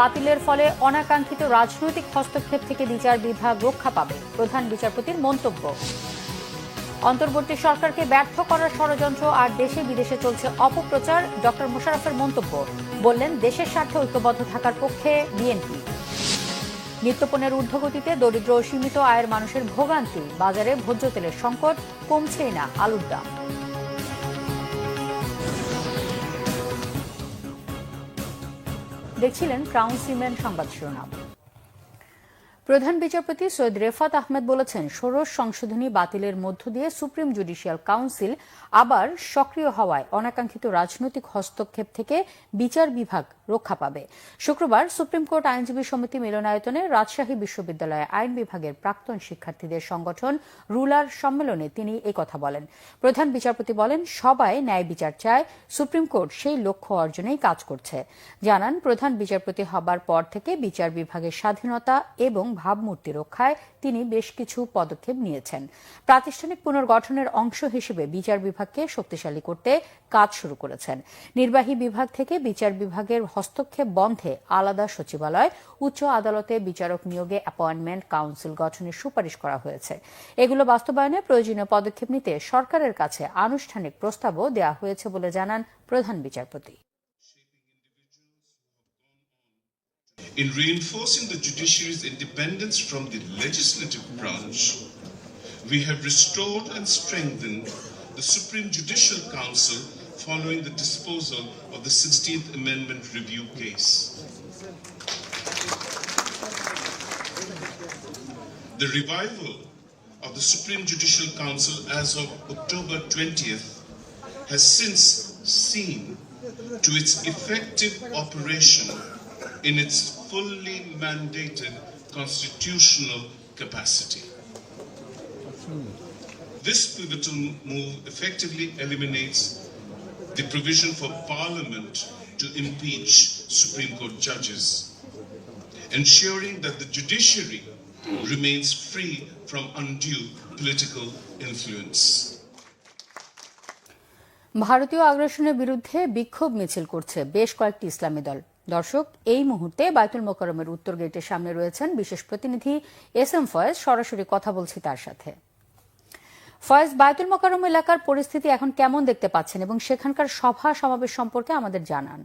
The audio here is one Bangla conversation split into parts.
বাতিলের ফলে অনাকাঙ্ক্ষিত রাজনৈতিক হস্তক্ষেপ থেকে বিচার বিভাগ রক্ষা পাবে, প্রধান বিচারপতির মন্তব্য। অন্তর্বর্তী সরকারকে ব্যর্থ করার ষড়যন্ত্র আর দেশে বিদেশে চলছে অপপ্রচার ডক্টর মোশাররফের মন্তব্য। বললেন, দেশের স্বার্থে ঐক্যবদ্ধ থাকার পক্ষে বিএনপি। নিত্যপণের ঊর্ধ্বগতিতে দরিদ্র ও সীমিত আয়ের মানুষের ভোগান্তি, বাজারে ভোজ্য তেলের সংকট, কমছেই না আলুর দাম। দেখছিলেন ক্রাউন সিমেন্ট সংবাদ শিরোনাম। প্রধান বিচারপতি সৈয়দ রেফাত আহমেদ বলেছেন, ষোড়শ সংশোধনী বাতিলের মধ্য দিয়ে সুপ্রিম জুডিশিয়াল কাউন্সিল আবার সক্রিয় হওয়ায় অনাকাঙ্ক্ষিত রাজনৈতিক হস্তক্ষেপ থেকে বিচার বিভাগ রক্ষা পাবে। শুক্রবার সুপ্রিম কোর্ট আইনজীবী সমিতি মিলনায়তনে রাজশাহী বিশ্ববিদ্যালয়ে আইন বিভাগের প্রাক্তন শিক্ষার্থীদের সংগঠন রুলার সম্মেলনে তিনি কথা বলেন। প্রধান বিচারপতি বলেন, সবাই ন্যায় বিচার চায়, সুপ্রিম কোর্ট সেই লক্ষ্য অর্জনেই কাজ করছে। জানান, প্রধান বিচারপতি হবার পর থেকে বিচার বিভাগের স্বাধীনতা এবং ভাবমূর্তি রক্ষায় তিনি বেশ কিছু পদক্ষেপ নিয়েছেন। প্রাতিষ্ঠানিক পুনর্গঠনের অংশ হিসেবে বিচার বিভাগকে শক্তিশালী করতে কাজ শুরু করেছেন। নির্বাহী বিভাগ থেকে বিচার বিভাগের হস্তক্ষেপ বন্ধে আলাদা সচিবালয়, উচ্চ আদালতে বিচারক নিয়োগে অ্যাপয়েন্টমেন্ট কাউন্সিল গঠনের সুপারিশ করা হয়েছে। এগুলো বাস্তবায়নে প্রয়োজনীয় পদক্ষেপ নিতে সরকারের কাছে আনুষ্ঠানিক প্রস্তাবও দেওয়া হয়েছে বলে জানান প্রধান বিচারপতি। In reinforcing the judiciary's independence from the legislative branch, we have restored and strengthened the Supreme Judicial Council following the disposal of the 16th Amendment review case. The revival of the Supreme Judicial Council as of October 20th has since seen to its effective operation in its fully mandated constitutional capacity. This pivotal move effectively eliminates the provision for Parliament to impeach Supreme Court judges, ensuring that the judiciary remains free from undue political influence. ভারতীয় আগ্রাসনের বিরুদ্ধে বিক্ষোভ মিছিল করছে বেশ কয়েকটি ইসলামী দল দর্শক, এই মুহূর্তে বাইতুল মোকরমের উত্তর গেটের সামনে রয়েছেন বিশেষ প্রতিনিধি এস এম ফয়েজ। সরাসরি কথা বলছি তার সাথে। ফয়েজ, বাইতুল মোকরম এলাকার পরিস্থিতি এখন কেমন দেখতে পাচ্ছেন এবং সেখানকার সভা সমাবেশ সম্পর্কে আমাদের জানান।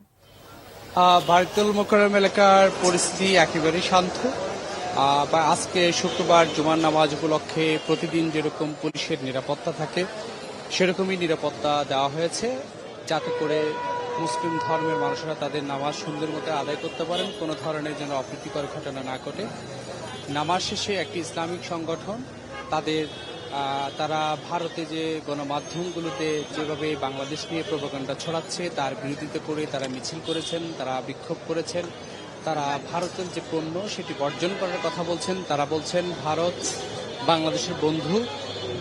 ভারতুল মোকরম এলাকার পরিস্থিতি একেবারে শান্ত। বা আজকে শুক্রবার জুমার নামাজ উপলক্ষে প্রতিদিন যেরকম পুলিশের নিরাপত্তা থাকে, সেরকমই নিরাপত্তা দেওয়া হয়েছে, যাতে করে মুসলিম ধর্মের মানুষরা তাদের নামাজ সুন্দর মতো আদায় করতে পারেন, কোনো ধরনের যেন অপ্রীতিকর ঘটনা না ঘটে। নামাজ শেষে একটি ইসলামিক সংগঠন, তাদের তারা ভারতে যে গণমাধ্যমগুলোতে যেভাবে বাংলাদেশ নিয়ে প্রোপাগান্ডা ছড়াচ্ছে, তার বিরোধিতা করে তারা মিছিল করেছেন, তারা বিক্ষোভ করেছেন। তারা ভারতের যে পণ্য সেটি বর্জন করার কথা বলছেন, তারা বলছেন, ভারত বাংলাদেশের বন্ধু।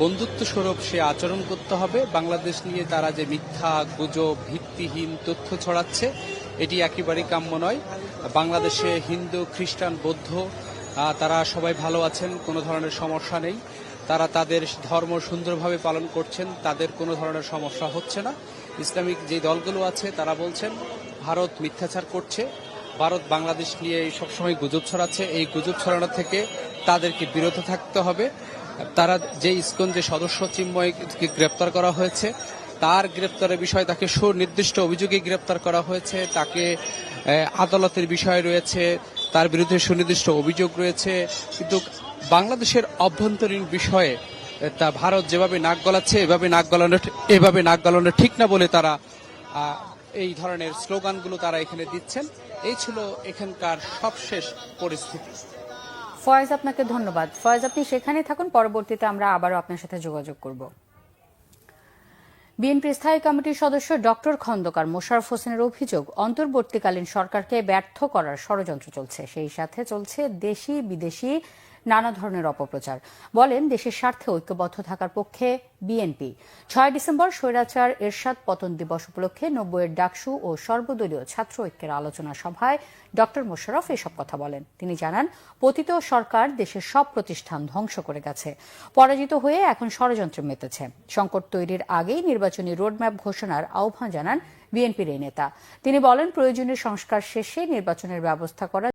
বন্ধুত্ব স্বরূপ সে আচরণ করতে হবে। বাংলাদেশ নিয়ে তারা যে মিথ্যা, গুজব, ভিত্তিহীন তথ্য ছড়াচ্ছে, এটি একেবারেই কাম্য নয়। বাংলাদেশে হিন্দু, খ্রিস্টান, বৌদ্ধ তারা সবাই ভালো আছেন, কোনো ধরনের সমস্যা নেই। তারা তাদের ধর্ম সুন্দরভাবে পালন করছেন, তাদের কোনো ধরনের সমস্যা হচ্ছে না। ইসলামিক যে দলগুলো আছে, তারা বলছেন, ভারত মিথ্যাচার করছে ভারত বাংলাদেশ নিয়ে সবসময় গুজব ছড়াচ্ছে। এই গুজব ছড়ানো থেকে তাদেরকে বিরত থাকতে হবে। তারা যে ইসকন যে সদস্য চিন্ময়কে গ্রেপ্তার করা হয়েছে, তার গ্রেপ্তারের বিষয়ে তাকে সুনির্দিষ্ট অভিযোগে গ্রেপ্তার করা হয়েছে। তাকে আদালতের বিষয় রয়েছে, তার বিরুদ্ধে সুনির্দিষ্ট অভিযোগ রয়েছে। কিন্তু বাংলাদেশের অভ্যন্তরীণ বিষয়ে তা ভারত যেভাবে নাক গলাচ্ছে, এভাবে নাক গলানো, এভাবে নাক গলানো ঠিক না বলে তারা এই ধরনের স্লোগানগুলো তারা এখানে দিচ্ছেন। এই ছিল এখানকার সবশেষ পরিস্থিতি। ফয়েজ, আপনাকে ধন্যবাদ। ফয়েজ, আপনি সেখানে থাকুন, পরবর্তীতে আমরা আবারও আপনার সাথে যোগাযোগ করব। বিএনপি স্থায়ী কমিটির সদস্য ডক্টর খন্দকার মোশারফ হোসেনের অভিযোগ, অন্তর্বর্তীকালীন সরকারকে ব্যর্থ করার ষড়যন্ত্র চলছে। সেই সাথে চলছে দেশি বিদেশি নানা ধরনের অপপ্রচার। বলেন, দেশের স্বার্থে ঐক্যবদ্ধ থাকার পক্ষে বিএনপি। ছয় ডিসেম্বর স্বৈরাচার এরশাদ পতন দিবস উপলক্ষে নব্বইয়ের ডাকসু ও সর্বদলীয় ছাত্র ঐক্যের আলোচনা সভায় ডক্টর মোশাররফ এসব কথা বলেন। তিনি জানান, পতিত সরকার দেশের সব প্রতিষ্ঠান ধ্বংস করে গেছে। পরাজিত হয়ে এখন ষড়যন্ত্রে মেতেছে। সংকট তৈরির আগেই নির্বাচনী রোডম্যাপ ঘোষণার আহ্বান জানান বিএনপির এই নেতা। তিনি বলেন, প্রয়োজনীয় সংস্কার শেষে নির্বাচনের ব্যবস্থা করা